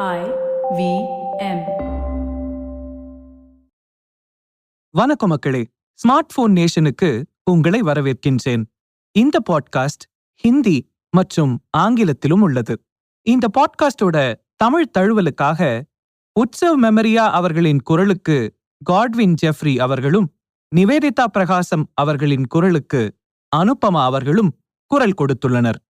I V M வணக்கம் மக்களே. Smart phone நேஷனுக்கு உங்களை வரவேற்கின்றேன். இந்த பாட்காஸ்ட் ஹிந்தி மற்றும் ஆங்கிலத்திலும் உள்ளது. இந்த பாட்காஸ்டோட தமிழ் தழுவலுக்காக உற்சவ் மெமரியா அவர்களின் குரலுக்கு காட்வின் ஜெஃப்ரி அவர்களும் நிவேதிதா பிரகாசம் அவர்களின் குரலுக்கு அனுபமா அவர்களும் குரல் கொடுத்துள்ளனர்.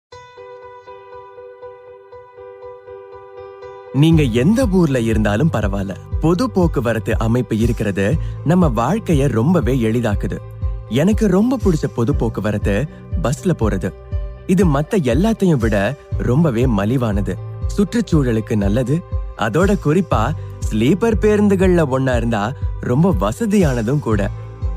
நீங்க எந்த ஊர்ல இருந்தாலும் பரவாயில்ல. பொது போக்குவரத்து அமைப்பு இருக்கிறது நம்ம வாழ்க்கைய ரொம்பவே எளிதாக்குது. எனக்கு ரொம்ப பிடிச்ச பொது போக்குவரத்து பஸ்ல போறது. இது மத்த எல்லாத்தையும் விட ரொம்பவே மலிவானது. சுற்றுச்சூழலுக்கு நல்லது. அதோட குறிப்பா ஸ்லீப்பர் பேருந்துகள்ல ஒன்னா இருந்தா ரொம்ப வசதியானதும் கூட.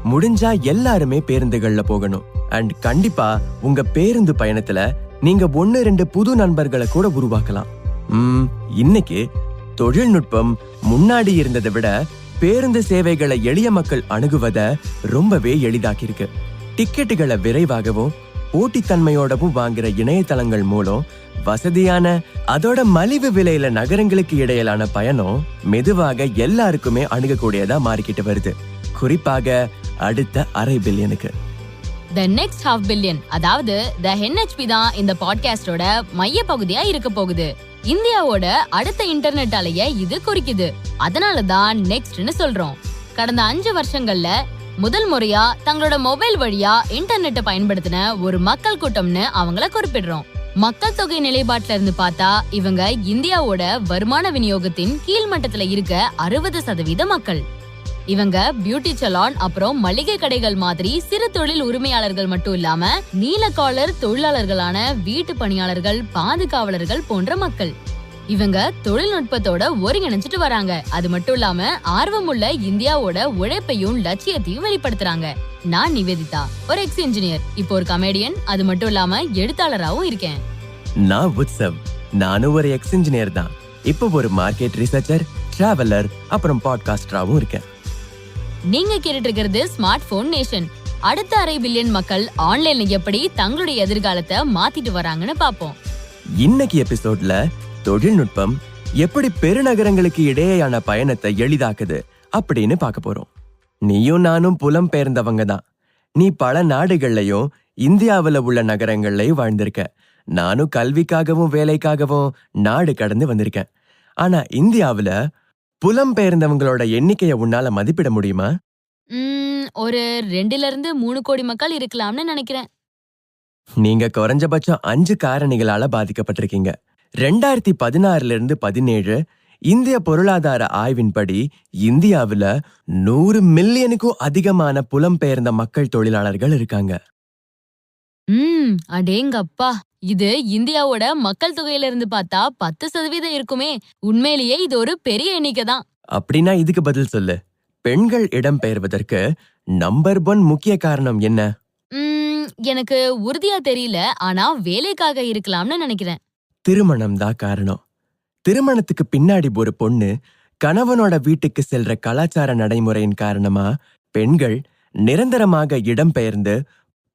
முடிஞ்சா எல்லாருமே பேருந்துகள்ல போகணும். அண்ட் கண்டிப்பா உங்க பேருந்து பயணத்துல நீங்க ஒன்னு ரெண்டு புது நண்பர்களை கூட உருவாக்கலாம். இன்னைக்கு தொழில்நுட்பம் முன்னாடி இருந்ததை விட பேருந்து சேவைகளை எளிய மக்கள் அணுகுவத ரொம்பவே எளிதாக்கியிருக்கு. டிக்கெட்டுகளை விரைவாகவும் போட்டித்தன்மையோடவும் வாங்குற இணையதளங்கள் மூலம் வசதியான அதோட மலிவு விலையில நகரங்களுக்கு இடையிலான பயணம் மெதுவாக எல்லாருக்குமே அணுகக்கூடியதா மாறிக்கிட்டு வருது. குறிப்பாக அடுத்த அரை பில்லியனுக்கு. த நெக்ஸ்ட் ஹாஃப் பில்லியன் அதாவது த ஹென்ஹெச்பி தான் இந்த பாட்காஸ்டோட மைய பகுதியா இருக்க போகுது. இந்தியாவோட அடுத்த இன்டர்நெட் அலைய இது குறிக்குது. அதனால தான் நெக்ஸ்ட்னு சொல்றோம். கடந்த அஞ்சு வருஷங்கள்ல முதல் முறையா தங்களோட மொபைல் வழியா இன்டர்நெட்டை பயன்படுத்தின ஒரு மக்கள் கூட்டம்னு அவங்கள குறிப்பிடுறோம். மக்கள் தொகை நிலைப்பாட்டுல இருந்து பார்த்தா இவங்க இந்தியாவோட வருமான விநியோகத்தின் கீழ்மட்டத்துல இருக்க அறுபது சதவீத மக்கள். இவங்க பியூட்டி சலான் அப்புறம் மளிகை கடைகள் மாதிரி சிறு தொழில் உரிமையாளர்கள் மட்டும் இல்லாம நீல காலர் தொழிலாளர்களான வீட்டு பணியாளர்கள் பாதுகாவலர்கள் போன்ற மக்கள். இவங்க தொழில்நுட்பத்தோட ஒருங்கிணைஞ்சிட்டு வராங்க. அது மட்டும் இல்லாம ஆர்வமுள்ள இந்தியாவோட உழைப்பையும் லட்சியத்தையும் வெளிப்படுத்துறாங்க. நான் நிவேதிதா ஒரு எக்ஸ் இன்ஜினியர் இப்போ ஒரு கமேடியன் அது மட்டும் இல்லாம எழுத்தாளராகவும் இருக்கேன். நான் உத்சவ். நானும் ஒரு எக்ஸ் இன்ஜினியர் தான். இப்போ ஒரு மார்க்கெட் ரிசர்ச்சர் டிராவலர் அப்புறம் பாட்காஸ்டராகவும் இருக்கேன். நீங்க கேட்டுட்டு இருக்கிறது ஸ்மார்ட் போன் நேஷன் அடுத்த அரை பில்லியன் மக்கள் ஆன்லைன்ல எப்படி தங்களுடைய எதிர்காலத்தை மாத்திட்டு வராங்கன்னு பாப்போம் இன்னைக்கு எபிசோட்ல தொழில்நுட்பம் எப்படி பெருநகரங்களுக்கு இடையேயான பயணத்தை எளிதாக்குது அப்படின்னு பார்க்க போறோம். நீயும் நானும் புலம் பெயர்ந்தவங்க தான். நீ பல நாடுகள்லயும் இந்தியாவுல உள்ள நகரங்கள்லையும் வாழ்ந்திருக்க. நானும் கல்விக்காகவும் வேலைக்காகவும் நாடு கடந்து வந்திருக்கேன். ஆனா இந்தியாவுல புலம் பெயர்ந்தவங்களோட எண்ணிக்கையை உன்னால மதிப்பிட முடியுமா? ஒரு ரெண்டுல இருந்து மூணு கோடி மக்கள் இருக்கலாம்னு நினைக்கிறேன். நீங்க குறைஞ்சபட்சம் அஞ்சு காரணிகளால பாதிக்கப்பட்டிருக்கீங்க. ரெண்டாயிரத்தி பதினாறுல இருந்து பதினேழு இந்திய பொருளாதார ஆய்வின்படி இந்தியாவுல நூறு மில்லியனுக்கும் அதிகமான புலம்பெயர்ந்த மக்கள் தொழிலாளர்கள் இருக்காங்க. ம் அடேங்கப்பா. இது இந்தியாவோட மக்கள் தொகையில இருந்து பார்த்தா பத்து சதவீதம் இருக்குமே. உண்மையிலேயே இது ஒரு பெரிய எண்ணிக்கை தான். அப்படின்னா இதுக்கு பதில் சொல்லு. பெண்கள் இடம்பெயர்வதற்கு நம்பர் ஒன் முக்கிய காரணம் என்ன? எனக்கு உறுதியா தெரியல. ஆனா வேலைக்காக இருக்கலாம்னு நினைக்கிறேன். திருமணம் தான் காரணம். திருமணத்துக்கு பின்னாடி ஒரு பொண்ணு கணவனோட வீட்டுக்கு செல்ற கலாச்சார நடைமுறையின் காரணமா பெண்கள் நிரந்தரமாக இடம்பெயர்ந்து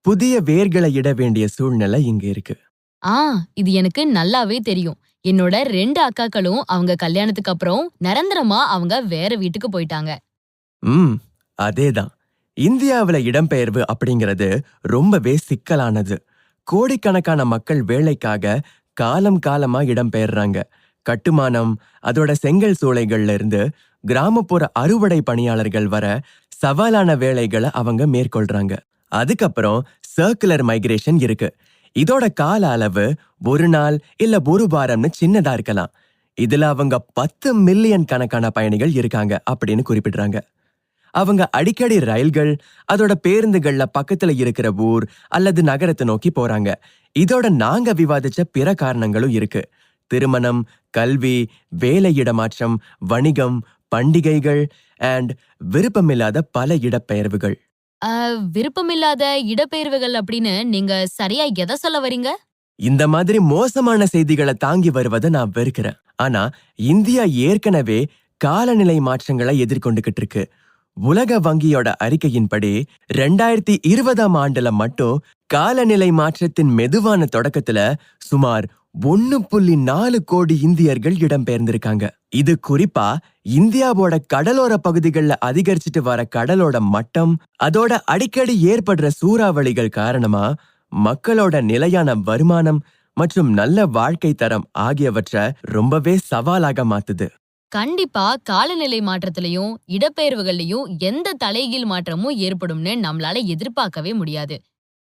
புதிய வேர்களை இட வேண்டிய சூழ்நிலை இங்க இருக்கு. ஆ இது எனக்கு நல்லாவே தெரியும். என்னோட ரெண்டு அக்காக்களும் அவங்க கல்யாணத்துக்கு அப்புறம் நிரந்தரமா அவங்க வேற வீட்டுக்கு போயிட்டாங்க. ம் அதேதான். இந்தியாவில் இடம்பெயர்வு அப்படிங்கிறது ரொம்பவே சிக்கலானது. கோடிக்கணக்கான மக்கள் வேலைக்காக காலம் காலமா இடம்பெயர்றாங்க. கட்டுமானம் அதோட செங்கல் சூளைகள்ல இருந்து கிராமப்புற அறுவடை பணியாளர்கள் வர சவாலான வேலைகளை அவங்க மேற்கொள்றாங்க. அதுக்கப்புறம் சர்க்குலர் மைக்ரேஷன் இருக்கு. இதோட கால அளவு ஒரு நாள் இல்ல ஒரு வாரம்னு சின்னதா இருக்கலாம். இதுல அவங்க பத்து மில்லியன் கணக்கான பயணிகள் இருக்காங்க அப்படின்னு குறிப்பிடுறாங்க. அவங்க அடிக்கடி ரயில்கள் அதோட பேருந்துகள்ல பக்கத்துல இருக்கிற ஊர் அல்லது நகரத்தை நோக்கி போறாங்க. இதோட நாங்க விவாதிச்ச பிற காரணங்களும் இருக்கு. திருமணம் கல்வி வேலை இடமாற்றம் வணிகம் பண்டிகைகள் அண்ட் விருப்பமில்லாத பல இடப்பெயர்வுகள். விருப்பமில்லாத இடப்பெயர்வுகள் அப்படின்னு நீங்க சரியா எதை சொல்ல வரீங்க இந்த மாதிரி மோசமான செய்திகளை தாங்கி வருவதை நான் வெறுக்கிறேன். ஆனா இந்தியா ஏற்கனவே காலநிலை மாற்றங்களை எதிர்கொண்டுகிட்டு இருக்கு. உலக வங்கியோட அறிக்கையின்படி ரெண்டாயிரத்தி இருபதாம் ஆண்டுல மட்டும் காலநிலை மாற்றத்தின் மெதுவான தொடக்கத்துல சுமார் ஒன்னு புள்ளி நாலு கோடி இந்தியர்கள் இடம்பெயர்ந்திருக்காங்க. இது குறிப்பா இந்தியாவோட கடலோர பகுதிகளில் அதிகரிச்சுட்டு வர கடலோட மட்டம் அதோட அடிக்கடி ஏற்படுற சூறாவளிகள் காரணமா மக்களோட நிலையான வருமானம் மற்றும் நல்ல வாழ்க்கை தரம் ஆகியவற்றை ரொம்பவே சவாலாக மாத்துது. கண்டிப்பா காலநிலை மாற்றத்திலையும் இடப்பெயர்வுகள்லயும் எந்த தலைகீழ் மாற்றமும் ஏற்படும்னு நம்மளால எதிர்பார்க்கவே முடியாது.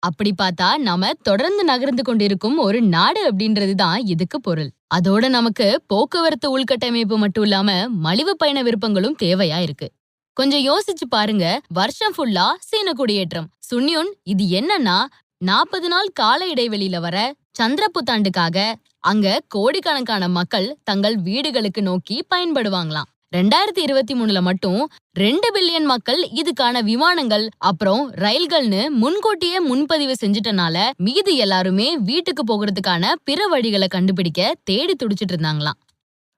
அப்படி பார்த்தா நாம தொடர்ந்து நகர்ந்து கொண்டிருக்கும் ஒரு நாடு அப்படின்றது தான் இதுக்கு பொருள். அதோட நமக்கு போக்குவரத்து உள்கட்டமைப்பு மட்டும் இல்லாம மலிவு பயண விருப்பங்களும் தேவையா இருக்கு. கொஞ்சம் யோசிச்சு பாருங்க வருஷம் ஃபுல்லா சீன குடியேற்றம். சுன்யுன் இது என்னன்னா நாற்பது நாள் கால இடைவெளியில வர சந்திர புத்தாண்டுக்காக அங்க கோடிக்கணக்கான மக்கள் தங்கள் வீடுகளுக்கு நோக்கி பயன்படுவாங்களாம். ரெண்டாயிரத்தி இருபத்தி மூணுல மட்டும் ரெண்டு பில்லியன் மக்கள் இதுக்கான விமானங்கள் அப்புறம் ரயில்கள்னு முன்கூட்டியே முன்பதிவு செஞ்சுட்டனால மீதி எல்லாருமே வீட்டுக்கு போகிறதுக்கான பிற வழிகளை கண்டுபிடிக்க தேடி துடிச்சிட்டு இருந்தாங்களாம்.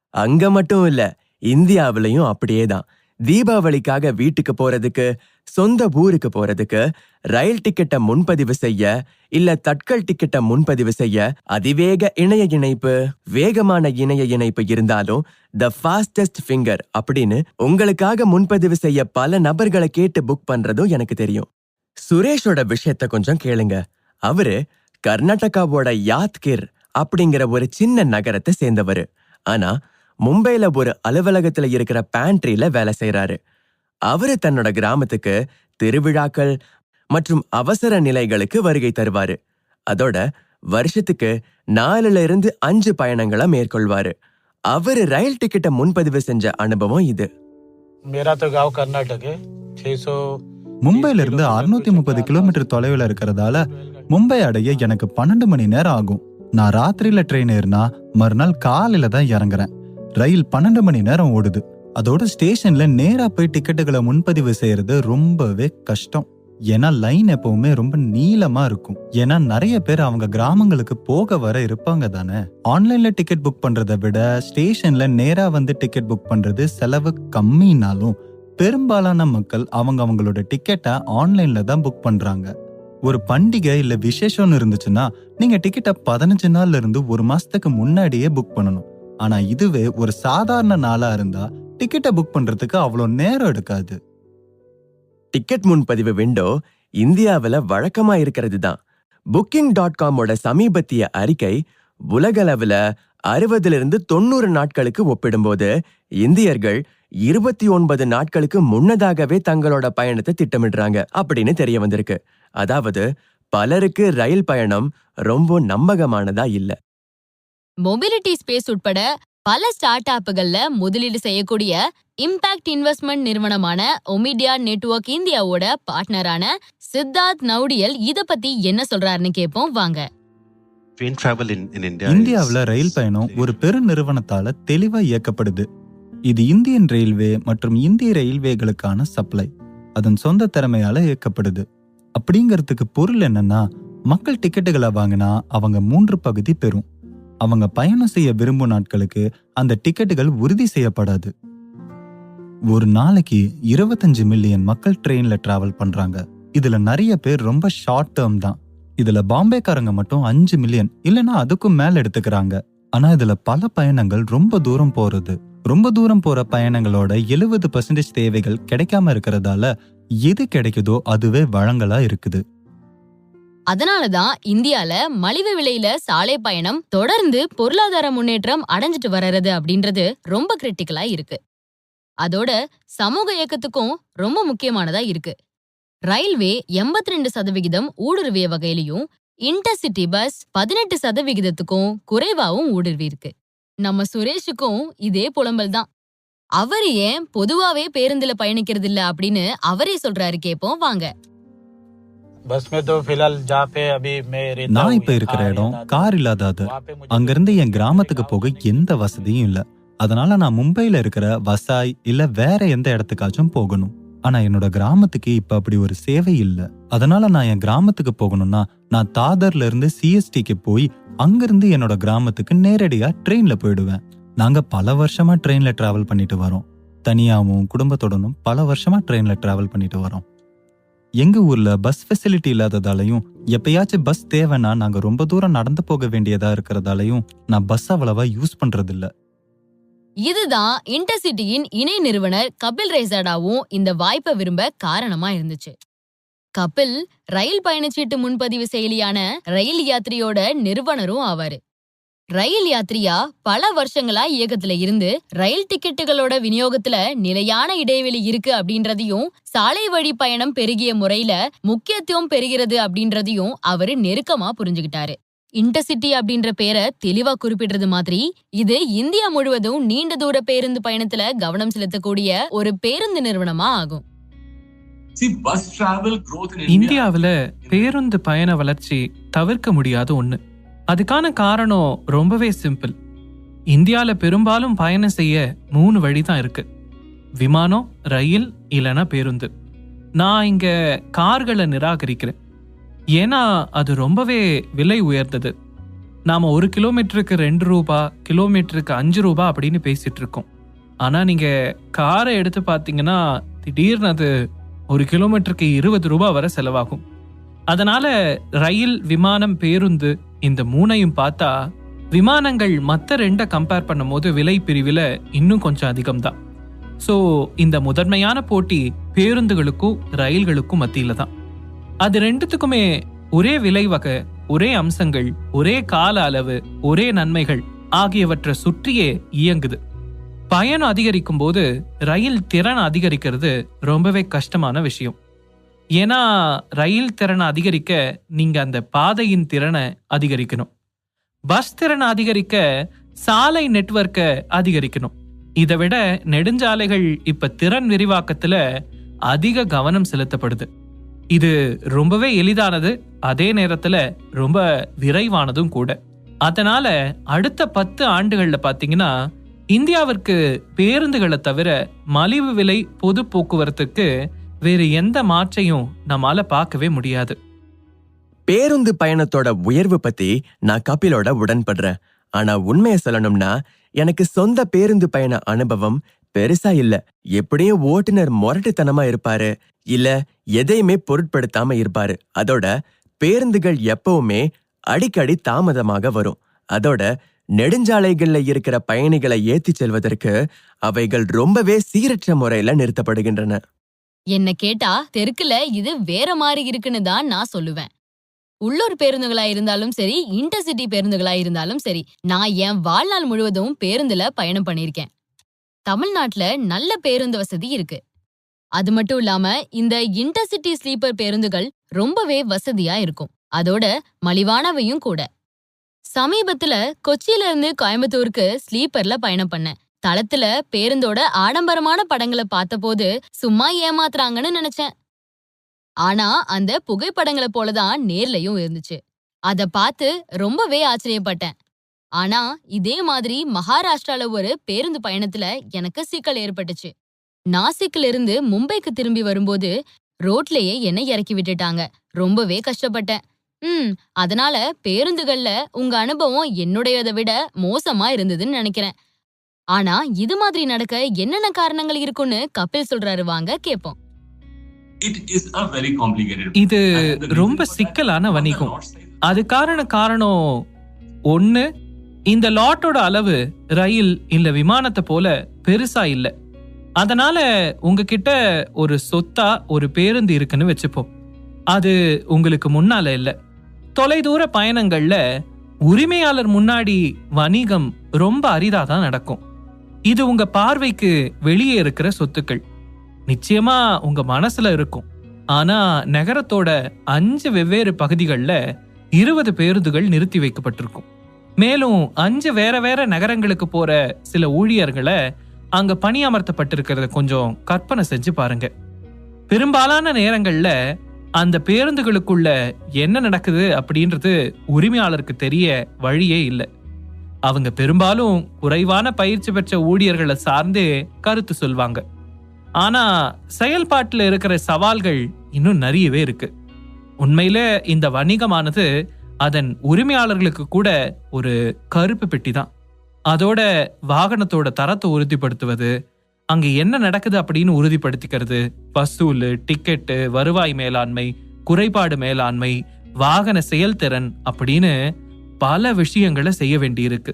அங்க மட்டும் இல்ல இந்தியாவிலையும் அப்படியே தான் தீபாவளிக்காக வீட்டுக்கு போறதுக்கு சொந்த ஊருக்கு போறதுக்கு ரயில் டிக்கெட்டை முன்பதிவு செய்ய இல்ல தட்கல் டிக்கெட்டை முன்பதிவு செய்ய அதிவேக இணைய இணைப்பு வேகமான இணைய இணைப்பு இருந்தாலும் த ஃபாஸ்டஸ்ட் ஃபிங்கர் அப்படின்னு உங்களுக்காக முன்பதிவு செய்ய பல நபர்களை கேட்டு புக் பண்றதும் எனக்கு தெரியும். சுரேஷோட விஷயத்த கொஞ்சம் கேளுங்க. அவரு கர்நாடகாவோட யாத்கிர் அப்படிங்கிற ஒரு சின்ன நகரத்தை சேர்ந்தவரு. ஆனா மும்பையில ஒரு அலுவலகத்துல இருக்கிற பேண்ட்ரியில வேலை செய்யறாரு அவரு தன்னோட கிராமத்துக்கு திருவிழாக்கள் மற்றும் அவசர நிலைகளுக்கு வருகை தருவாரு. அதோட வருஷத்துக்கு நாலுல இருந்து அஞ்சு பயணங்களை மேற்கொள்வாரு. அவர் ரயில் டிக்கெட்டை முன்பதிவு செஞ்ச அனுபவம் இது. மும்பையில இருந்து அறுநூத்தி முப்பது கிலோமீட்டர் தொலைவில் இருக்கிறதால மும்பை அடைய எனக்கு பன்னெண்டு மணி நேரம் ஆகும். நான் ராத்திரியில ட்ரெயின் ஏறினா மறுநாள் காலையில தான் இறங்குறேன். ரயில் பன்னெண்டு மணி நேரம் ஓடுது. அதோட ஸ்டேஷன்ல நேரா போய் டிக்கெட்டுகளை முன்பதிவு செய்யறது ரொம்பவே கஷ்டம். ஏன்னா லைன் எப்பவுமே ரொம்ப நீளமா இருக்கும். ஏன்னா நிறைய பேர் அவங்க கிராமங்களுக்கு போக வர இருப்பாங்க தானே. ஆன்லைன்ல டிக்கெட் புக் பண்றதை விட ஸ்டேஷன்ல நேரா வந்து டிக்கெட் புக் பண்றது செலவு கம்மினாலும் பெரும்பாலான மக்கள் அவங்க அவங்களோட டிக்கெட்டை ஆன்லைன்ல தான் புக் பண்றாங்க. ஒரு பண்டிகை இல்ல விசேஷம்னு இருந்துச்சுன்னா நீங்க டிக்கெட்டை பதினஞ்சு நாள்ல இருந்து ஒரு மாசத்துக்கு முன்னாடியே புக் பண்ணணும். ஆனா இதுவே ஒரு சாதாரண நாளா இருந்தா டிக்கெட்டை புக் பண்றதுக்கு அவ்வளோ நேரம் எடுக்காது. டிக்கெட் முன்பதிவு விண்டோ இந்தியாவுல வழக்கமா இருக்கிறது தான் புக்கிங் டாட் காமோட சமீபத்திய அறிக்கை உலகளவுல அறுபதுல இருந்து தொண்ணூறு நாட்களுக்கு ஒப்பிடும்போது இந்தியர்கள் இருபத்தி ஒன்பது நாட்களுக்கு முன்னதாகவே தங்களோட பயணத்தை திட்டமிடுறாங்க அப்படின்னு தெரிய வந்திருக்கு. அதாவது பலருக்கு ரயில் பயணம் ரொம்ப நம்பகமானதா இல்ல. மொபிலிட்டி ஸ்பேஸ் உட்பட பல ஸ்டார்ட் அப்புகள்ல முதலீடு செய்யக்கூடிய இம்பாக்ட் இன்வெஸ்ட்மெண்ட் நிறுவனமான ஒமிடியா நெட்வொர்க் இந்தியாவோட பார்ட்னரான சித்தார்த் நௌடியல் இத பத்தி என்ன சொல்றாருன்னு கேட்போம் வாங்க. இந்தியாவுல ரயில் பயணம் ஒரு பெரு நிறுவனத்தால தெளிவா இயக்கப்படுது. இது இந்தியன் ரயில்வே மற்றும் இந்திய ரயில்வேகளுக்கான சப்ளை அதன் சொந்த திறமையால இயக்கப்படுது. அப்படிங்கிறதுக்கு பொருள் என்னன்னா மக்கள் டிக்கெட்டுகளை வாங்கினா அவங்க மூன்று பகுதி பெறும். அவங்க பயணம் செய்ய விரும்பும் நாட்களுக்கு அந்த டிக்கெட்டுகள் உறுதி செய்யப்படாது. ஒரு நாளைக்கு இருபத்தஞ்சு மில்லியன் மக்கள் ட்ரெயின்ல டிராவல் பண்றாங்க. இதுல நிறைய பேர் ரொம்ப ஷார்ட் டேர்ம் தான். இதுல பாம்பேக்காரங்க மட்டும் அஞ்சு மில்லியன் இல்லைன்னா அதுக்கும் மேல எடுத்துக்கிறாங்க. ஆனா இதுல பல பயணங்கள் ரொம்ப தூரம் போறது. ரொம்ப தூரம் போற பயணங்களோட எழுபது பர்சன்டேஜ் தேவைகள் கிடைக்காம இருக்கிறதால எது கிடைக்குதோ அதுவே வழங்கலா இருக்குது. அதனாலதான் இந்தியால மலிவு விலையில சாலை பயணம் தொடர்ந்து பொருளாதார முன்னேற்றம் அடைஞ்சிட்டு வர்றது அப்படின்றது ரொம்ப கிரிட்டிக்கலா இருக்கு. அதோட சமூக இயக்கத்துக்கும் ரொம்ப முக்கியமானதா இருக்கு. ரயில்வே எண்பத்தி ரெண்டு சதவிகிதம் ஊடுருவிய வகையிலையும் இன்டர்சிட்டி பஸ் பதினெட்டு சதவிகிதத்துக்கும் குறைவாவும் ஊடுருவி இருக்கு நம்ம சுரேஷுக்கும் இதே புலம்பல் தான். அவர் ஏன் பொதுவாவே பேருந்துல பயணிக்கிறது இல்ல அப்படின்னு அவரே சொல்றாரு கேப்போம் வாங்க. பஸ் நான் இப்ப இருக்கிற இடம் கார் இல்லாதது. அங்கிருந்து என் கிராமத்துக்கு போக எந்த வசதியும் இல்ல. அதனால நான் மும்பையில இருக்கிற வசாய் இல்ல வேற எந்த இடத்துக்காச்சும் போகணும். ஆனா என்னோட கிராமத்துக்கு இப்ப அப்படி ஒரு சேவை இல்ல. அதனால நான் என் கிராமத்துக்கு போகணும்னா நான் தாதர்ல இருந்து சிஎஸ்டிக்கு போய் அங்கிருந்து என்னோட கிராமத்துக்கு நேரடியா ட்ரெயின்ல போயிடுவேன். நாங்க பல வருஷமா ட்ரெயின்ல டிராவல் பண்ணிட்டு வரோம். தனியாவும் குடும்பத்துடனும் பல வருஷமா ட்ரெயின்ல டிராவல் பண்ணிட்டு வரோம். எங்க ஊர்ல பஸ் ஃபெசிலிட்டி இல்லாததாலையும் எப்பயாச்சும் பஸ் தேவைன்னா நாங்க ரொம்ப தூரம் நடந்து போக வேண்டியதா இருக்கிறதாலையும் நான் பஸ் அவ்வளவா யூஸ் பண்றதில்ல. இதுதான் இன்டர்சிட்டியின் இணை நிறுவனர் கபில் ரேசாடாவும் இந்த வாய்ப்பை விரும்ப காரணமா இருந்துச்சு. கபில் ரயில் பயணச்சீட்டு முன்பதிவு செயலியான ரயில் யாத்ரியோட நிறுவனரும் ஆவாரு. ரயில் யாத்ரியா பல வருஷங்களா இயக்கத்துல இருந்து ரயில் டிக்கெட்டுகளோட விநியோகத்துல நிலையான இடைவெளி இருக்கு அப்படின்றதையும் சாலை வழி பயணம் பெருகிய முறையில முக்கியத்துவம் பெறுகிறது அப்படின்றதையும் அவரு நெருக்கமா புரிஞ்சுகிட்டாரு இன்டர்சிட்டி அப்படின்ற பேரை தெளிவா குறிப்பிடுறது மாதிரி இது இந்தியா முழுவதும் நீண்ட தூர பேருந்து பயணத்துல கவனம் செலுத்தக்கூடிய ஒரு பேருந்து நிறுவனமா ஆகும். இந்தியாவுல பேருந்து பயண வளர்ச்சி தவிர்க்க முடியாத ஒண்ணு அதுக்கான காரணம் ரொம்பவே சிம்பிள். இந்தியால பெரும்பாலும் பயணம் செய்ய மூணு வழி தான் இருக்கு. விமானம் ரயில் இல்லைன்னா பேருந்து. நான் இங்க கார்களை நிராகரிக்கிறேன். ஏன்னா அது ரொம்பவே விலை உயர்ந்தது. நாம ஒரு கிலோமீட்டருக்கு ரெண்டு ரூபா கிலோமீட்டருக்கு அஞ்சு ரூபா அப்படின்னு பேசிட்டு இருக்கோம். ஆனா நீங்க காரை எடுத்து பார்த்தீங்கன்னா திடீர்னு அது ஒரு கிலோமீட்டருக்கு இருபது ரூபாய் வரை செலவாகும். அதனால ரயில் விமானம் பேருந்து இந்த மூணையும் பார்த்தா விமானங்கள் மற்ற ரெண்டை கம்பேர் பண்ணும்போது விலை பிரிவில் இன்னும் கொஞ்சம் அதிகம்தான். ஸோ இந்த முதன்மையான போட்டி பேருந்துகளுக்கும் ரயில்களுக்கும் மத்தியில் தான். அது ரெண்டுத்துக்குமே ஒரே விலை வகை ஒரே அம்சங்கள் ஒரே கால அளவு ஒரே நன்மைகள் ஆகியவற்றை சுற்றியே இயங்குது. பயணம் அதிகரிக்கும் போது ரயில் திறன் அதிகரிக்கிறது ரொம்பவே கஷ்டமான விஷயம். ஏன்னா ரயில் திறனை அதிகரிக்க நீங்கள் அந்த பாதையின் திறனை அதிகரிக்கணும். பஸ் திறனை அதிகரிக்க சாலை நெட்வொர்க்கை அதிகரிக்கணும். இதை விட நெடுஞ்சாலைகள் இப்போ திறன் விரிவாக்கத்தில் அதிக கவனம் செலுத்தப்படுது. இது ரொம்பவே எளிதானது அதே நேரத்தில் ரொம்ப விரைவானதும் கூட. அதனால அடுத்த பத்து ஆண்டுகளில் பார்த்தீங்கன்னா இந்தியாவிற்கு பேருந்துகளை தவிர மலிவு விலை பொது போக்குவரத்துக்கு வேறு எந்த மாற்றையும் நம்மால பார்க்கவே முடியாது. பேருந்து பயணத்தோட உயர்வு பத்தி நான் கபிலோட உடன்படுறேன். ஆனா உண்மையை சொல்லணும்னா எனக்கு சொந்த பேருந்து பயண அனுபவம் பெருசா இல்ல. எப்படியும் ஓட்டுநர் முரட்டுத்தனமா இருப்பாரு இல்ல எதையுமே பொருட்படுத்தாம இருப்பாரு. அதோட பேருந்துகள் எப்பவுமே அடிக்கடி தாமதமாக வரும். அதோட நெடுஞ்சாலைகள்ல இருக்கிற பயணிகளை ஏத்திச் செல்வதற்கு அவைகள் ரொம்பவே சீரற்ற முறையில நிறுத்தப்படுகின்றன. என்ன கேட்டா தெருக்குல இது வேற மாதிரி இருக்குன்னு தான் நான் சொல்லுவேன். உள்ளூர் பேருந்துகளா இருந்தாலும் சரி இன்டர்சிட்டி பேருந்துகளா இருந்தாலும் சரி நான் என் வாழ்நாள் முழுவதும் பேருந்துல பயணம் பண்ணிருக்கேன் தமிழ்நாட்டுல நல்ல பேருந்து வசதி இருக்கு. அது மட்டும் இல்லாம இந்த இன்டர்சிட்டி ஸ்லீப்பர் பேருந்துகள் ரொம்பவே வசதியா இருக்கும். அதோட மலிவானவையும் கூட. சமீபத்துல கொச்சியில இருந்து கோயம்புத்தூருக்கு ஸ்லீப்பர்ல பயணம் பண்ணேன். தளத்துல பேருந்தோட ஆடம்பரமான படங்களை பார்த்தபோது சும்மா ஏமாத்துறாங்கன்னு நினைச்சேன். ஆனா அந்த புகைப்படங்களை போலதான் நேர்லயும் இருந்துச்சு. அத பார்த்து ரொம்பவே ஆச்சரியப்பட்டேன். ஆனா இதே மாதிரி மகாராஷ்டிரால ஒரு பேருந்து பயணத்துல எனக்கு சிக்கல் ஏற்பட்டுச்சு. நாசிக்ல இருந்து மும்பைக்கு திரும்பி வரும்போது ரோட்லயே என்னை இறக்கி விட்டுட்டாங்க. ரொம்பவே கஷ்டப்பட்டேன். ம் அதனால பேருந்துகள்ல உங்க அனுபவம் என்னுடையதை விட மோசமா இருந்ததுன்னு நினைக்கிறேன். ஆனா இது மாதிரி நடக்க என்னென்ன காரணங்கள் இருக்குன்னு கபில் சொல்றாரு. வாங்க complicated. இது ரொம்ப சிக்கலான வணிகம். அதுக்கான காரணம் ஒண்ணு இந்த லாட்டோட அளவு ரயில் இல்ல விமானத்தை போல பெருசா இல்ல. அதனால உங்ககிட்ட ஒரு சொத்தா ஒரு பேருந்து இருக்குன்னு வச்சுப்போம். அது உங்களுக்கு முன்னால இல்ல. தொலைதூர பயணங்கள்ல உரிமையாளர் முன்னாடி வணிகம் ரொம்ப அரிதா தான் நடக்கும். இது உங்க பார்வைக்கு வெளியே இருக்கிற சொத்துக்கள். நிச்சயமா உங்க மனசுல இருக்கும். ஆனா நகரத்தோட அஞ்சு வெவ்வேறு பகுதிகளில் இருபது பேருந்துகள் நிறுத்தி வைக்கப்பட்டிருக்கும். மேலும் அஞ்சு வேற வேற நகரங்களுக்கு போற சில ஊழியர்களை அங்க பணியமர்த்தப்பட்டிருக்கிறத கொஞ்சம் கற்பனை செஞ்சு பாருங்க. பெரும்பாலான நேரங்கள்ல அந்த பேருந்துகளுக்குள்ள என்ன நடக்குது அப்படின்றது உரிமையாளருக்கு தெரிய வழியே இல்லை. அவங்க பெரும்பாலும் குறைவான பயிற்சி பெற்ற ஊழியர்களை சார்ந்தே கருத்து சொல்வாங்க. ஆனா செயல்பாட்டில் இருக்கிற சவால்கள் இன்னும் நிறையவே இருக்கு. உண்மையில இந்த வணிகமானது அதன் உரிமையாளர்களுக்கு கூட ஒரு கருப்பு பெட்டி தான். அதோட வாகனத்தோட தரத்தை உறுதிப்படுத்துவது அங்க என்ன நடக்குது அப்படின்னு உறுதிப்படுத்திக்கிறது வசூல் டிக்கெட்டு வருவாய் மேலாண்மை குறைபாடு மேலாண்மை வாகன செயல்திறன் அப்படின்னு பல விஷயங்களை செய்ய வேண்டியிருக்கு.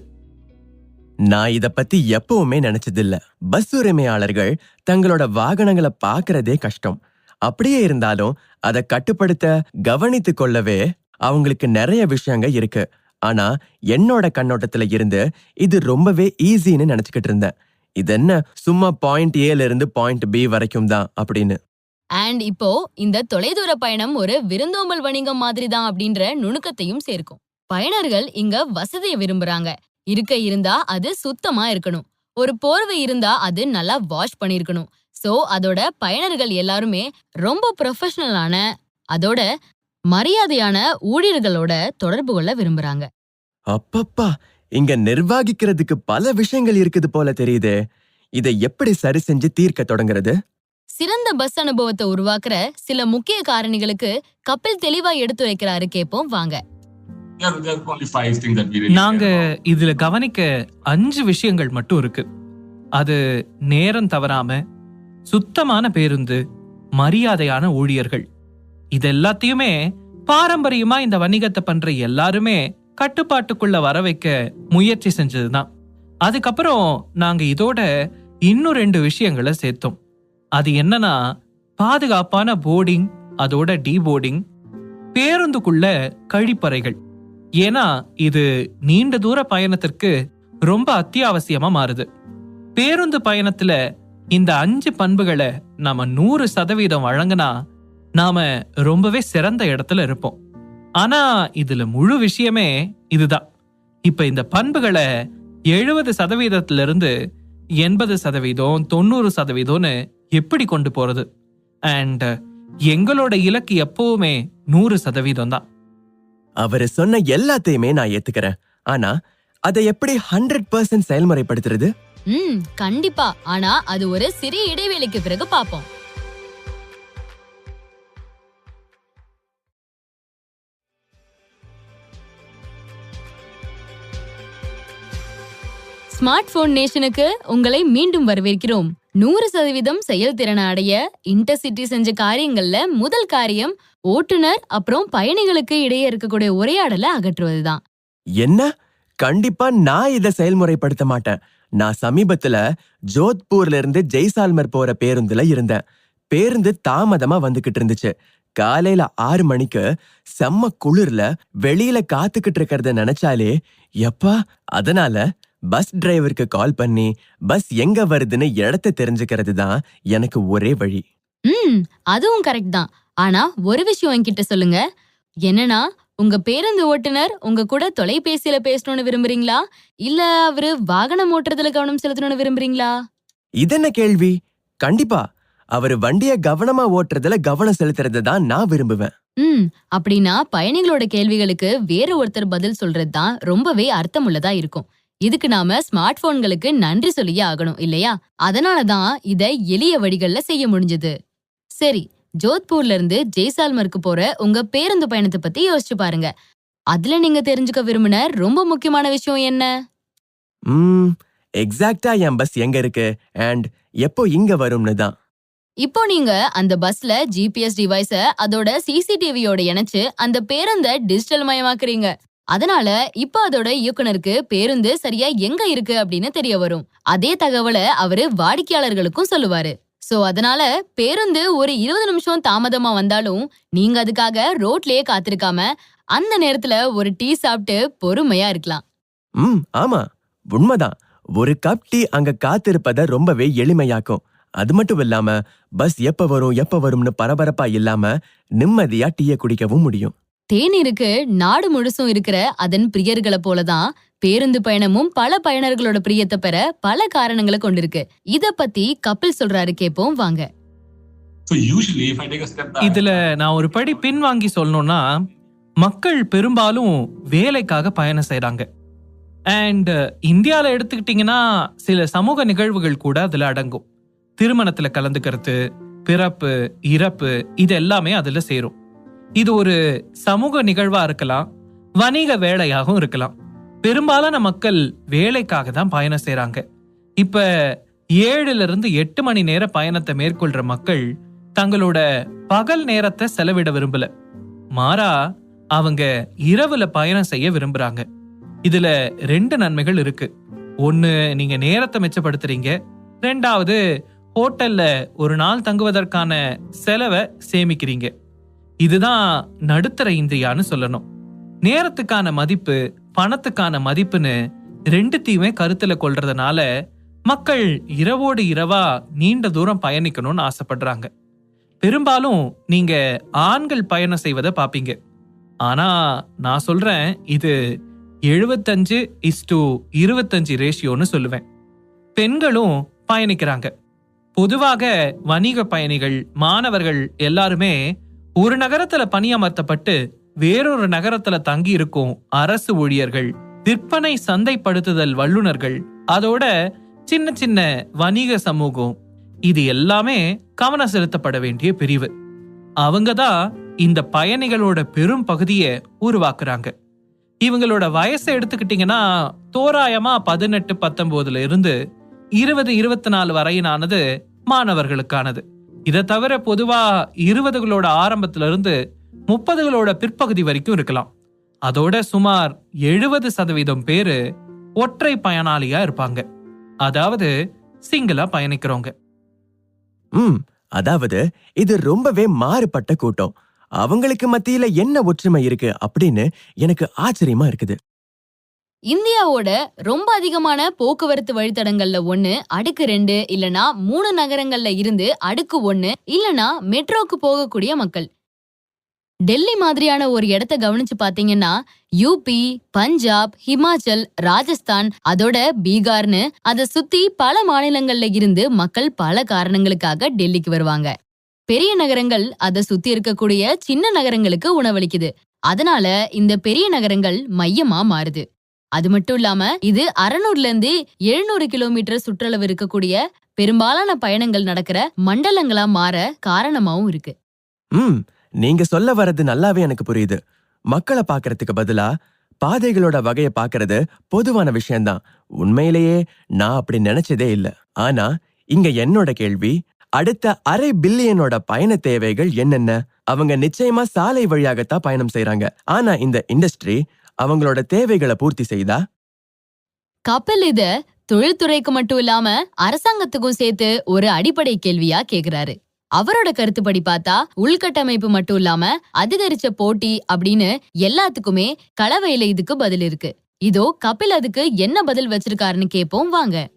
நான் இத பத்தி எப்பவுமே நினைச்சதில்ல. பஸ் உரிமையாளர்கள் தங்களோட வாகனங்களை பார்க்கறதே கஷ்டம். அப்படியே இருந்தாலும் அதை கட்டுப்படுத்த கவனித்து கொள்ளவே அவங்களுக்கு நிறைய விஷயங்க இருக்கு. ஆனா என்னோட கண்ணோட்டத்துல இருந்து இது ரொம்பவே ஈஸின்னு நினைச்சுக்கிட்டு இருந்தேன். இது என்ன சும்மா பாயிண்ட் ஏல இருந்து பாயிண்ட் பி வரைக்கும் தான் அப்படின்னு. அண்ட் இப்போ இந்த தொலைதூர பயணம் ஒரு விருந்தோம்பல் வணிகம் மாதிரி தான் அப்படின்ற நுணுக்கத்தையும் சேர்க்கும். பயனர்கள் இங்க வசதியை விரும்புறாங்க. இருக்க இருந்தா அது சுத்தமா இருக்கணும். ஒரு போர்வை இருந்தா அது நல்லா வாஷ் பண்ணிருக்கணும். சோ அதோட பயனர்கள் எல்லாருமே ரொம்ப ப்ரொஃபஷனலான அதோட மரியாதையான ஊழியர்களோட தொடர்பு கொள்ள விரும்புறாங்க. அப்பப்பா! இங்க நிர்வாகிக்கிறதுக்கு பல விஷயங்கள் இருக்குது போல தெரியுதே. இதை எப்படி சரி செஞ்சு தீர்க்க தொடங்குறது? சிறந்த பஸ் அனுபவத்தை உருவாக்குற சில முக்கிய காரணிகளுக்கு கபில் தெளிவா எடுத்துரைக்கிறாரு கேப்போம் வாங்க. நாங்க. இதுல கவனிக்க அஞ்சு விஷயங்கள் மட்டும் இருக்கு. அது நேரம் தவறாம சுத்தமான பேருந்து மரியாதையான ஊழியர்கள். இது எல்லாத்தையுமே பாரம்பரியமா இந்த வணிகத்தை பண்ற எல்லாருமே கட்டுப்பாட்டுக்குள்ள வர வைக்க முயற்சி செஞ்சதுதான். அதுக்கப்புறம் நாங்க இதோட இன்னும் ரெண்டு விஷயங்களை சேர்த்தோம். அது என்னன்னா பாதுகாப்பான போர்டிங் அதோட டீ போர்டிங் பேருந்துக்குள்ள கழிப்பறைகள். ஏன்னா இது நீண்ட தூர பயணத்திற்கு ரொம்ப அத்தியாவசியமா மாறுது. பேருந்து பயணத்துல இந்த அஞ்சு பண்புகளை நாம நூறு சதவீதம் வழங்கினா நாம ரொம்பவே சிறந்த இடத்துல இருப்போம். ஆனா இதுல முழு விஷயமே இதுதான். இப்ப இந்த பண்புகளை எழுபது சதவீதத்துல இருந்து எண்பது சதவீதம் தொண்ணூறு சதவீதம்னு எப்படி கொண்டு போறது? அண்ட் எங்களோட இலக்கு எப்பவுமே நூறு சதவீதம் தான். அவரு சொன்ன எல்லாத்தையுமே நான் ஏத்துக்கிறேன். ஆனா அதை எப்படி ஹண்ட்ரட் பர்சன்ட் செயல்முறைப்படுத்துறது? ம் கண்டிப்பா. ஆனா அது ஒரு சிறிய இடைவேளைக்கு பிறகு பாப்போம் ஸ்மார்ட் போன் நேஷனுக்கு உங்களை மீண்டும் வரவேற்கிறோம். நூறு சதவீதம் செயல்திறனை அடைய இன்டர்சிட்டி செஞ்ச காரியங்கள்ல முதல் காரியம் ஓட்டுநர் அப்புறம் பயணிகளுக்கு இடையே இருக்கக்கூடிய உரையாடலை அகற்றுவதுதான். என்ன? கண்டிப்பா நான் இதை செயல்முறைப்படுத்த மாட்டேன். நான் சமீபத்துல ஜோத்பூர்ல இருந்து ஜெய்சால்மர் போற பேருந்துல இருந்தேன். பேருந்து தாமதமா வந்துகிட்டு இருந்துச்சு. காலையில ஆறு மணிக்கு செம்ம குளிர்ல வெளியில காத்துக்கிட்டு இருக்கிறத நினைச்சாலே எப்பா அதனால பஸ் டிரைவருக்கு கால் பண்ணி பஸ் எங்க வருதுன்னு இடத்த தெரிஞ்சுக்கிறது தான் எனக்கு ஒரே வழி. ம் அதுவும் கரெக்ட் தான். ஆனா ஒரு விஷயம் என்கிட்ட சொல்லுங்க. என்னன்னா உங்க பேருந்து ஓட்டுநர் உங்க கூட தொலைபேசியில பேசணும்னு விரும்புறீங்களா? இல்ல அவரு வாகனம் ஓட்டுறதுல கவனம் செலுத்தணும்னு விரும்புறீங்களா? இதென்ன கேள்வி? கண்டிப்பா. அவரு வண்டிய கவனமா ஓட்டுறதுல கவனம் செலுத்துறது தான் நான் விரும்புவேன். ம். அப்படின்னா பயணிகளோட கேள்விகளுக்கு வேற ஒருத்தர் பதில் சொல்றது தான் ரொம்பவே அர்த்தமுள்ளதா இருக்கும். இதுக்கு நாம ஸ்மார்ட் போன்களுக்கு நன்றி சொல்லியே ஆகணும் இல்லையா? அதனால தான் இத எளிய வழிகள்ல செய்ய முடிஞ்சது. சரி ஜோத்பூர்ல இருந்து ஜெய்சால்மருக்கு போற உங்க பேருந்து பயணத்தை பத்தி யோசிச்சு பாருங்க. அதுல நீங்க தெரிஞ்சுக்க விரும்பின ரொம்ப முக்கியமான விஷயம் என்ன? ம் எக்ஸாக்ட்டா என் பஸ் எங்க இருக்கு? அண்ட் எப்போ இங்க வரும்னு தான். இப்போ நீங்க அந்த பஸ்ல ஜிபிஎஸ் டிவைஸ அதோட சிசிடிவியோட இணைச்சு அந்த பேருந்த டிஜிட்டல் மயமாக்குறீங்க. அதனால இப்போ அதோட இயக்குனருக்கு பேருந்து சரியா எங்க இருக்கு அப்படின்னு தெரிய வரும். அதே தகவலை அவரு வாடிக்கையாளர்களுக்கும் சொல்லுவாரு. சோ அதனால பேருந்து ஒரு இருபது நிமிஷம் தாமதமா வந்தாலும் நீங்க அதுக்காக ரோட்லயே காத்திருக்காம அந்த நேரத்துல ஒரு டீ சாப்பிட்டு பொறுமையா இருக்கலாம். ம் ஆமா. உண்மைதான். ஒரு கப் டீ அங்க காத்திருப்பத ரொம்பவே எளிமையாக்கும். அது மட்டும் இல்லாம பஸ் எப்ப வரும் எப்ப வரும்னு பரபரப்பா இல்லாம நிம்மதியா டீய குடிக்கவும் முடியும். தேநீருக்கு நாடு முழுசும் இருக்கிற அதன் பிரியர்களை போலதான் பேருந்து பயணமும் பல பயனர்களோட பிரியத்தை பெற பல காரணங்களை கொண்டிருக்கு. இத பத்தி கபில் சொல்றாரு கேப்போம் வாங்க. இதுல நான் ஒரு படி பின்வாங்கி சொல்லணும்னா மக்கள் பெரும்பாலும் வேலைக்காக பயணம் செய்றாங்க. அண்ட் இந்தியால எடுத்துக்கிட்டிங்கன்னா சில சமூக நிகழ்வுகள் கூட அதுல அடங்கும். திருமணத்துல கலந்துக்கிறது பிறப்பு இறப்பு இது எல்லாமே அதுல சேரும். இது ஒரு சமூக நிகழ்வா இருக்கலாம் வணிக வேலையாகவும் இருக்கலாம். பெரும்பாலான மக்கள் வேலைக்காக தான் பயணம் செய்றாங்க. இப்ப ஏழுல இருந்து எட்டு மணி நேர பயணத்தை மேற்கொள்ற மக்கள் தங்களோட பகல் நேரத்தை செலவிட விரும்பல. மாறா அவங்க இரவுல பயணம் செய்ய விரும்புறாங்க. இதுல ரெண்டு நன்மைகள் இருக்கு. ஒன்னு நீங்க நேரத்தை மிச்சப்படுத்துறீங்க. ரெண்டாவது ஹோட்டல்ல ஒரு நாள் தங்குவதற்கான செலவை சேமிக்கிறீங்க. இதுதான் நடுத்தர இந்தியான்னு சொல்லணும். நேரத்துக்கான மதிப்பு பணத்துக்கான மதிப்புன்னு ரெண்டுத்தையுமே கருத்துல கொள்றதுனால மக்கள் இரவோடு இரவா நீண்ட தூரம் பயணிக்கணும்னு ஆசைப்படுறாங்க. பெரும்பாலும் நீங்க ஆண்கள் பயணம் செய்வதை பார்ப்பீங்க ஆனா நான் சொல்றேன் இது எழுபத்தஞ்சு இஸ் டு இருபத்தஞ்சு ரேஷியோன்னு சொல்லுவேன். பெண்களும் பயணிக்கிறாங்க. பொதுவாக வணிக பயணிகள் மாணவர்கள் எல்லாருமே ஒரு நகரத்துல பணியமர்த்தப்பட்டு வேறொரு நகரத்துல தங்கி இருக்கும் அரசு ஊழியர்கள் விற்பனை சந்தைப்படுத்துதல் வல்லுனர்கள் அதோட சின்ன சின்ன வணிக சமூகம் இது எல்லாமே கவனம் செலுத்தப்பட வேண்டிய பிரிவு. அவங்க தான் இந்த பயணிகளோட பெரும் பகுதியை உருவாக்குறாங்க. இவங்களோட வயசை எடுத்துக்கிட்டீங்கன்னா தோராயமா பதினெட்டு பத்தொன்பதுல இருந்து இருபது இருபத்தி நாலு வரையினானது மாணவர்களுக்கானது. இதை தவிர பொதுவா இருபதுகளோட ஆரம்பத்துல இருந்து முப்பதுகளோட பிற்பகுதி வரைக்கும் இருக்கலாம். அதோட சுமார் எழுபது சதவீதம் பேரு ஒற்றை பயனாளியா இருப்பாங்க. அதாவது சிங்கிளா பயணிக்கிறவங்க. ம் அதாவது இது ரொம்பவே மாறுபட்ட கூட்டம். அவங்களுக்கு மத்தியில என்ன ஒற்றுமை இருக்கு அப்படின்னு எனக்கு ஆச்சரியமா இருக்குது. இந்தியாவோட ரொம்ப அதிகமான போக்குவரத்து வழித்தடங்கள்ல ஒண்ணு அடுக்கு ரெண்டு இல்லனா மூணு நகரங்கள்ல இருந்து அடுக்கு ஒண்ணு இல்லனா மெட்ரோக்கு போகக்கூடிய மக்கள். டெல்லி மாதிரியான ஒரு இடத்த கவனிச்சு பாத்தீங்கன்னா யூபி பஞ்சாப் ஹிமாச்சல் ராஜஸ்தான் அதோட பீகார்னு அதை சுத்தி பல மாநிலங்கள்ல இருந்து மக்கள் பல காரணங்களுக்காக டெல்லிக்கு வருவாங்க. பெரிய நகரங்கள் அதை சுத்தி இருக்கக்கூடிய சின்ன நகரங்களுக்கு உணவளிக்குது. அதனால இந்த பெரிய நகரங்கள் மையமா மாறுது. அது மட்டும் இல்லாம இது அறநூறுல இருந்து எழுநூறு கிலோமீட்டர் சுற்றளவு இருக்கக்கூடிய பெரும்பாலான பயணங்கள் நடக்கிற மண்டலங்களா மாற காரணமாவும் இருக்கு. நீங்க சொல்ல வர்றது நல்லாவே எனக்கு புரியுது. மக்களை பாக்குறதுக்கு பதிலா பாதைகளோட வகையை பாக்குறது பொதுவான விஷயம்தான். உண்மையிலேயே நான் அப்படி நினைச்சதே இல்ல. ஆனா இங்க என்னோட கேள்வி அடுத்த அரை பில்லியனோட பயண தேவைகள் என்னென்ன? அவங்க நிச்சயமா சாலை வழியாகத்தான் பயணம் செய்றாங்க. ஆனா இந்த இண்டஸ்ட்ரி அவங்களோட தேவைகளை பூர்த்தி செய்தா? கப்பல் இத தொழில்துறைக்கு மட்டும் இல்லாம அரசாங்கத்துக்கும் சேர்த்து ஒரு அடிப்படை கேள்வியா கேக்குறாரு. அவரோட கருத்துப்படி பார்த்தா உள்கட்டமைப்பு மட்டும் இல்லாம அதிகரிச்ச போட்டி அப்படின்னு எல்லாத்துக்குமே களவையில இதுக்கு பதில் இருக்கு. இதோ கபில் அதுக்கு என்ன பதில் வச்சிருக்காருன்னு கேப்போம் வாங்க.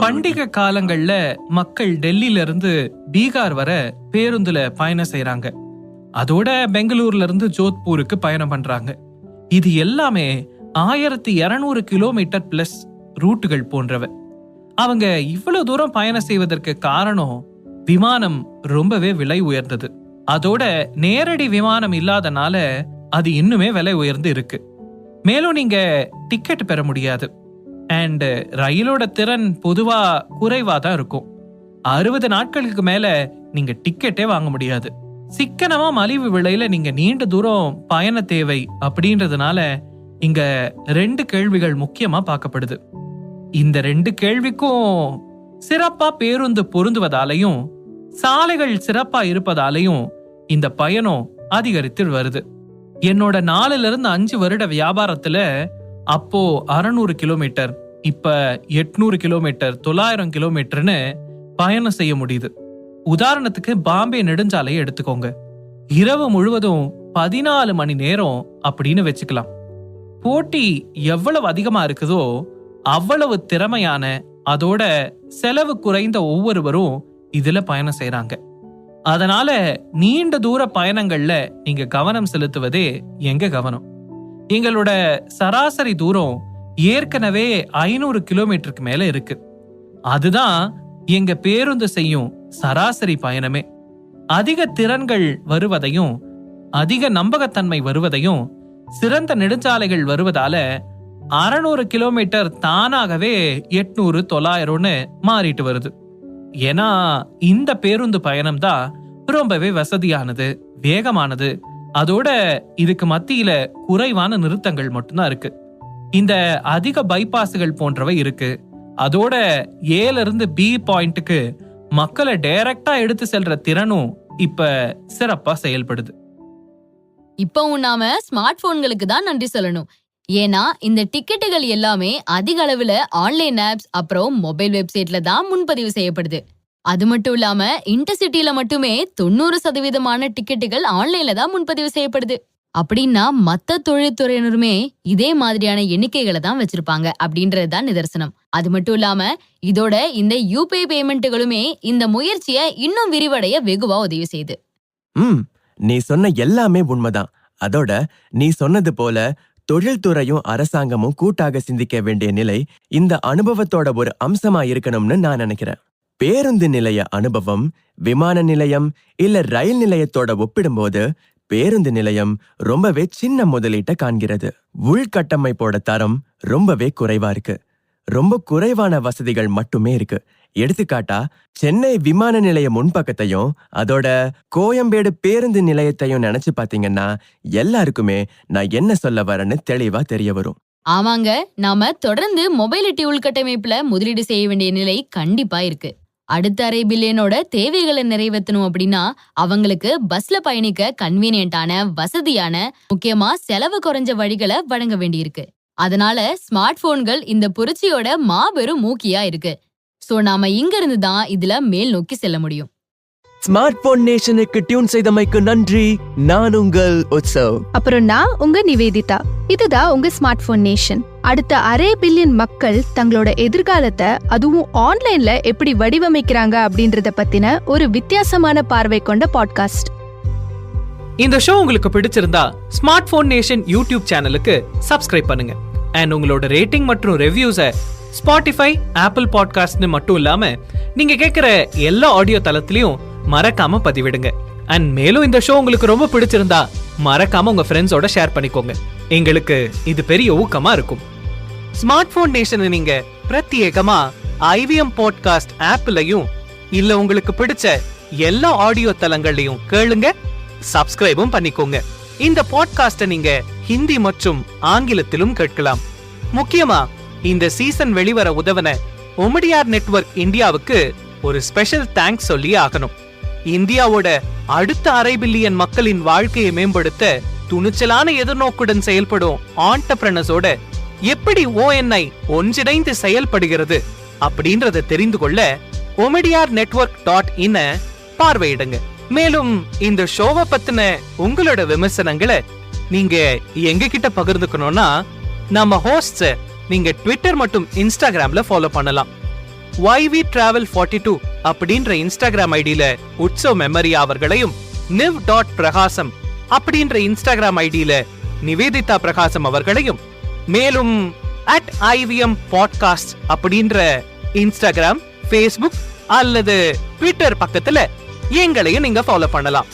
பண்டிகை காலங்கள்ல மக்கள் டெல்லியில இருந்து பீகார் வர பேருந்துல பயணம் செய்றாங்க. அதோட பெங்களூர்ல இருந்து ஜோத்பூருக்கு பயணம் பண்றாங்க. இது எல்லாமே ஆயிரத்தி இருநூறு கிலோமீட்டர் பிளஸ் ரூட்டுகள் போன்றவை. அவங்க இவ்வளவு தூரம் பயணம் செய்வதற்கு காரணம் விமானம் ரொம்பவே விலை உயர்ந்தது. அதோட நேரடி விமானம் இல்லாதனால அது இன்னுமே விலை உயர்ந்து இருக்கு. மேலும் நீங்க டிக்கெட் பெற முடியாது. அண்ட் ரயிலோட திறன் பொதுவா குறைவா தான் இருக்கும். அறுபது நாட்களுக்கு மேல நீங்க டிக்கெட்டே வாங்க முடியாது. சிக்கனமா மலிவு விலையில நீங்க நீண்ட தூரம் பயண தேவை அப்படின்றதுனால இங்க ரெண்டு கேள்விகள் முக்கியமா பார்க்கப்படுது. இந்த ரெண்டு கேள்விக்கும் சிறப்பா பேருந்து பொருந்துவதாலையும் சாலைகள் சிறப்பா இருப்பதாலையும் இந்த பயணம் அதிகரித்து வருது. என்னோட நாலுல இருந்து அஞ்சு வருட வியாபாரத்துல அப்போ அறநூறு கிலோமீட்டர் இப்ப எட்நூறு கிலோமீட்டர் தொள்ளாயிரம் கிலோமீட்டர்னு பயணம் செய்ய முடியுது. உதாரணத்துக்கு பாம்பே நெடுஞ்சாலையை எடுத்துக்கோங்க. இரவு முழுவதும் பதினாலு மணி நேரம் அப்படின்னு வச்சுக்கலாம். போட்டி எவ்வளவு அதிகமா இருக்குதோ அவ்வளவு திறமையான அதோட செலவு குறைந்த ஒவ்வொருவரும் இதுல பயணம் செய்யறாங்க அதனால நீண்ட தூர பயணங்கள்ல நீங்க கவனம் செலுத்துவதே எங்க கவனம். எங்களோட சராசரி தூரம் ஏற்கனவே ஐநூறு கிலோமீட்டருக்கு மேல இருக்கு. அதுதான் எங்க பேருந்து செய்யும் சராசரி பயணமே. அதிக திறன்கள் வருவதையும் அதிக நம்பகத்தன்மை வருவதையும் சிறந்த நெடுஞ்சாலைகள் வருவதால அறநூறு கிலோமீட்டர் தானாகவே எட்நூறு தொள்ளாயிரம்னு மாறிட்டு வருது. ஏன்னா இந்த பேருந்து பயணம் தான் ரொம்பவே வசதியானது வேகமானது. அதோட இதுக்கு மத்தியில குறைவான நிறுத்தங்கள் மட்டும்தான் இருக்கு. இந்த அதிக பைபாஸ்கள் போன்றவை இருக்கு. அதோட ஏல இருந்து பி பாயிண்ட்டுக்கு மக்களை டைரக்டா எடுத்து செல்ற திறனும் இப்ப சிறப்பா செயல்படுது. இப்பவும் நாம ஸ்மார்ட் போன்களுக்கு தான் நன்றி சொல்லணும். ஏன்னா இந்த டிக்கெட்டுகள் எல்லாமே அதிக அளவுல ஆன்லைன் ஆப்ஸ் அப்புறம் மொபைல் வெப்சைட்ல தான் முன்பதிவு செய்யப்படுது. அது மட்டும் இல்லாம இன்டர்சிட்டில மட்டுமே தொண்ணூறு சதவீதமான டிக்கெட்டுகள் ஆன்லைன்ல தான் முன்பதிவு செய்யப்படுது. அப்படின்னா மத்த தொழில்துறையினருமே இதே மாதிரியான எண்ணிக்கைகளை தான் வச்சிருப்பாங்க அப்படின்றது தான் நிதர்சனம். அது மட்டும் இல்லாம இதோட இந்த யூபிஐ பேமெண்ட்டுகளுமே இந்த முயற்சியை இன்னும் விரிவடைய வெகுவா உதவி செய்யுது. ம் நீ சொன்ன எல்லாமே உண்மைதான். அதோட நீ சொன்னது போல தொழில்துறையும் அரசாங்கமும் கூட்டாக சிந்திக்க வேண்டிய நிலை இந்த அனுபவத்தோட ஒரு அம்சமா இருக்கணும்னு நான் நினைக்கிறேன். பேருந்து நிலைய அனுபவம் விமான நிலையம் இல்ல ரயில் நிலையத்தோட ஒப்பிடும்போது பேருந்து நிலையம் ரொம்பவே சின்ன முதலீட்டை காண்கிறது. உள்கட்டமைப்போட தரம் ரொம்பவே குறைவா இருக்கு. ரொம்ப குறைவான வசதிகள் மட்டுமே இருக்கு. எடுத்துக்காட்டா சென்னை விமான நிலைய முன்பக்கத்தையும் அதோட கோயம்பேடு பேருந்து நிலையத்தையும் நினைச்சு பாத்தீங்கன்னா எல்லாருக்குமே நான் என்ன சொல்ல வரேன்னு தெளிவா தெரிய வரும். ஆமாங்க நாம தொடர்ந்து மொபைலிட்டி உள்கட்டமைப்புல முதலீடு செய்ய வேண்டிய நிலை கண்டிப்பா இருக்கு. அடுத்த அரை பில்லியனோட தேவைகளை நிறைவேற்றணும் அப்படின்னா அவங்களுக்கு பஸ்ல பயணிக்க கன்வீனியன்டான வசதியான முக்கியமா செலவு குறைஞ்ச வழிகளை வழங்க வேண்டியிருக்கு. அதனால ஸ்மார்ட் போன்கள் இந்த புரட்சியோட மாபெரும் மூக்கியா இருக்கு. சோ நாம இங்க இருந்து தான் இதுல மேல் நோக்கி செல்ல முடியும். ஸ்மார்ட் போன் நேஷனுக்கு டியூன் செய்தமைக்கு நன்றி. நான் உங்கள் உற்சவ் அப்புறம் நான் உங்க நிவேதிதா. இதுதான் உங்க ஸ்மார்ட் போன் நேஷன் அடுத்த அரை பில்லியன் மக்கள் தங்களோட எதிர்காலத்தை அதுவும் ஆன்லைன்ல எப்படி வடிவமைக்கிறாங்க அப்படின்றத பத்தின ஒரு வித்தியாசமான பார்வை கொண்ட பாட்காஸ்ட் இந்த ஷோ உங்களுக்கு பிடிச்சிருந்தா ஸ்மார்ட் போன் நேஷன் யூடியூப் சேனலுக்கு சப்ஸ்கிரைப் பண்ணுங்க. அண்ட் உங்களோட ரேட்டிங் மற்றும் ரெவ்யூஸை ஸ்பாட்டிஃபை ஆப்பிள் பாட்காஸ்ட்னு மட்டும் இல்லாம நீங்க கேட்குற எல்லா ஆடியோ தளத்திலையும் மறக்காம பதிவிடுங்க. அண்ட் மேலும் இந்த ஷோ உங்களுக்கு ரொம்ப பிடிச்சிருந்தா மறக்காம உங்க ஃப்ரெண்ட்ஸோட ஷேர் பண்ணிக்கோங்க. எங்களுக்கு இது பெரிய ஊக்கமா இருக்கும். ஸ்மார்ட் போன் நேஷனை நீங்க பிரத்யேகமா ஐவிஎம் பாட்காஸ்ட் ஆப்லயும் இல்ல உங்களுக்கு பிடிச்ச எல்லா ஆடியோ தளங்கள்லயும் கேளுங்க சப்ஸ்கிரைபும் பண்ணிக்கோங்க. இந்த பாட்காஸ்ட நீங்க ஹிந்தி மற்றும் ஆங்கிலத்திலும் கேட்கலாம். முக்கியமா இந்த சீசன் வெளிவர உதவன ஒமடியார் நெட்வொர்க் இந்தியாவுக்கு ஒரு ஸ்பெஷல் தேங்க்ஸ் சொல்லி ஆகணும். இந்தியாவோட அடுத்த அரை பில்லியன் மக்களின் வாழ்க்கையை மேம்படுத்த துணிச்சலான எதிர்நோக்குடன் செயல்படும் ஆண்டப்ரனஸோட எப்படி ஓஎன்ஐ ஒன்றிணைந்து செயல்படுகிறது அப்படின்றத தெரிந்து கொள்ள ஒமடியார் நெட்வொர்க் டாட் இன பார்வையிடுங்க. மேலும் இந்த ஷோவை பத்தின உங்களோட விமர்சனங்களை நீங்க எங்க கிட்ட பகிர்ந்துக்கணும்னா நம்ம ஹோஸ்ட் நீங்க ட்விட்டர் மற்றும் இன்ஸ்டாகிராம்ல ஃபாலோ பண்ணலாம். YV டிராவல் ஃபார்ட்டி டூ அப்படின்ற இன்ஸ்டாகிராம் ஐடியில உற்சவ் மெமரியா அவர்களையும் நிவ் டாட் பிரகாசம் அப்படின்ற இன்ஸ்டாகிராம் ஐடியில நிவேதிதா பிரகாசம் அவர்களையும் மேலும் அட் ஐவிஎம் பாட்காஸ்ட் அப்படின்ற இன்ஸ்டாகிராம் ஃபேஸ்புக் அல்லது ட்விட்டர் பக்கத்துல எங்களையும் நீங்க ஃபாலோ பண்ணலாம்.